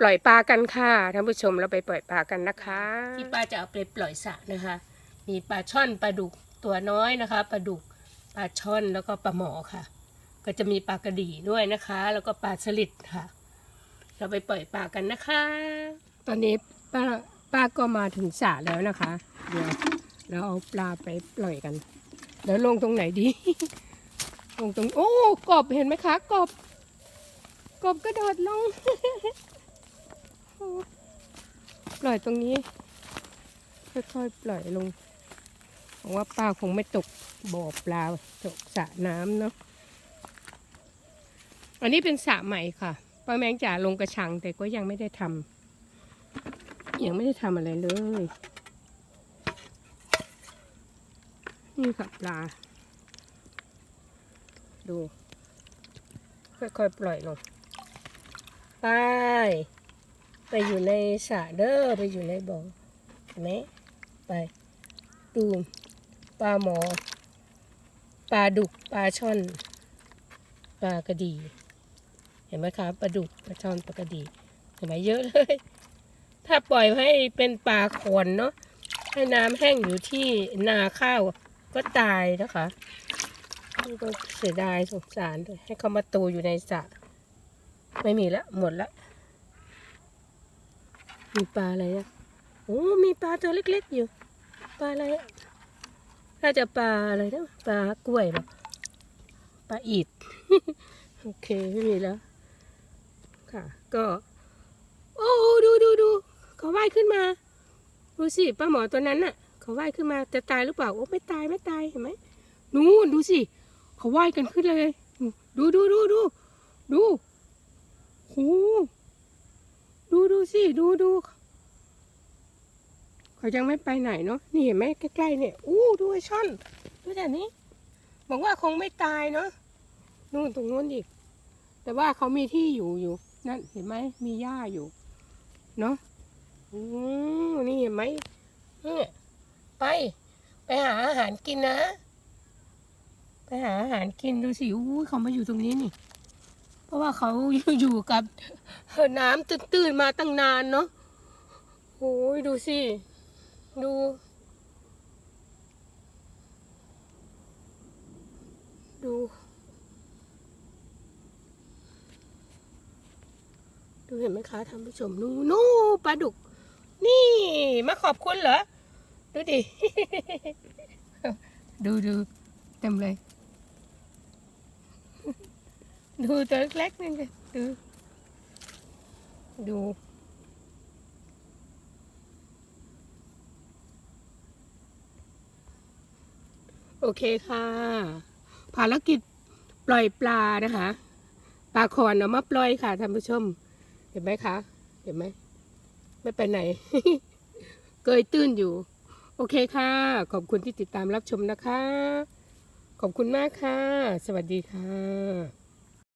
ปล่อยปลากันค่ะท่านผู้ชมเราไปปล่อยปลากันนะคะ ที่ป้าจะเอาไปปล่อยสระนะคะ มีปลาช่อนปลาดุกตัวน้อยนะคะปลาดุกปลาช่อนแล้วก็ปลาหมอค่ะ ก็จะมีปลากระดีด้วยนะคะ แล้วก็ปลาสลิดค่ะ เราไปปล่อยปลากันนะคะ ตอนนี้ป้าป้าก็มาถึงสระแล้วนะคะ เดี๋ยวเราเอาปลาไปปล่อยกันเดี๋ยวลงตรงไหนดี ลงตรงโอ้กบเห็นไหมคะกบกบกระโดดลงโอ้ ปล่อยตรงนี้ ค่อยๆปล่อยลงหวังว่าป้าคงไม่ตกบ่อปลาตกสระน้ำเนาะอันนี้เป็นสระใหม่ค่ะป้าแมงจ๋าลงกระชังแต่ก็ยังไม่ได้ทำยังไม่ได้ทำอะไรเลย นี่ค่ะปลา ดู ค่อยๆปล่อยลง ไป ไปอยู่ในสระเด้อไปอยู่ในบ่อเห็นไหมไปดูปลาหมอปลาดุกปลาช่อนปลากระดี เห็นไหมคะปลาดุกปลาช่อนปลากระดี เห็นไหมเยอะเลย ถ้าปล่อยให้เป็นปลาขนเนาะให้น้ำแห้งอยู่ที่นาข้าวก็ตายนะคะก็เสียดายสงสารด้วยให้เขามาโตอยู่ในสระไม่มีละหมดละ มีปลาอะไรอะโอ้มีปลาตัวเล็กๆอยู่ ปลาอะไรอะถ้าจะปลาอะไรนะปลากล้วยปะปลาอีดโอเคไม่มีแล้ว ค่ะ ก็ โอ้ดูดูดูเขาว่ายขึ้นมาดูสิป้าหมอตัวนั้นน่ะ เขาว่ายขึ้นมาจะตายหรือเปล่าโอ้ไม่ตายไม่ตายเห็นไหมนู่นดูสิเขาว่ายกันขึ้นเลย ดูดูดูดูดูโห ดูดูสิดูดูเขายังไม่ไปไหนเนาะนี่เห็นไหมใกล้ๆเนี่ยอู้ดูไอ้ช่อนดูแต่นี้บอกว่าคงไม่ตายเนาะนู่นตรงนู้นอีก แต่ว่าเขามีที่อยู่อยู่นั่นเห็นไหมมีหญ้าอยู่ เนาะอืมนี่เห็นไหมเนี่ยไป ไปหาอาหารกินนะ ไปหาอาหารกินดูสิอู้เขามาอยู่ตรงนี้นี่ เพราะว่าเขาอยู่กับน้ำตื้นๆมาตั้งนานเนาะโอ้ยดูสิ ดู ดู ดูเห็นไหมคะท่านผู้ชมนู่นู่ปลาดุก นี่ มาขอบคุณเหรอ ดูดิ ดูดูเต็มเลย ดูตัวเล็กนี่เลยดูดูโอเคค่ะ ภารกิจปล่อยปลานะคะ ปลาคอนเอามาปล่อยค่ะท่านผู้ชม เห็นไหมคะ เห็นไหม ไม่ไปไหน เกยตื้นอยู่ โอเคค่ะ ขอบคุณที่ติดตามรับชมนะคะ ขอบคุณมากค่ะ สวัสดีค่ะ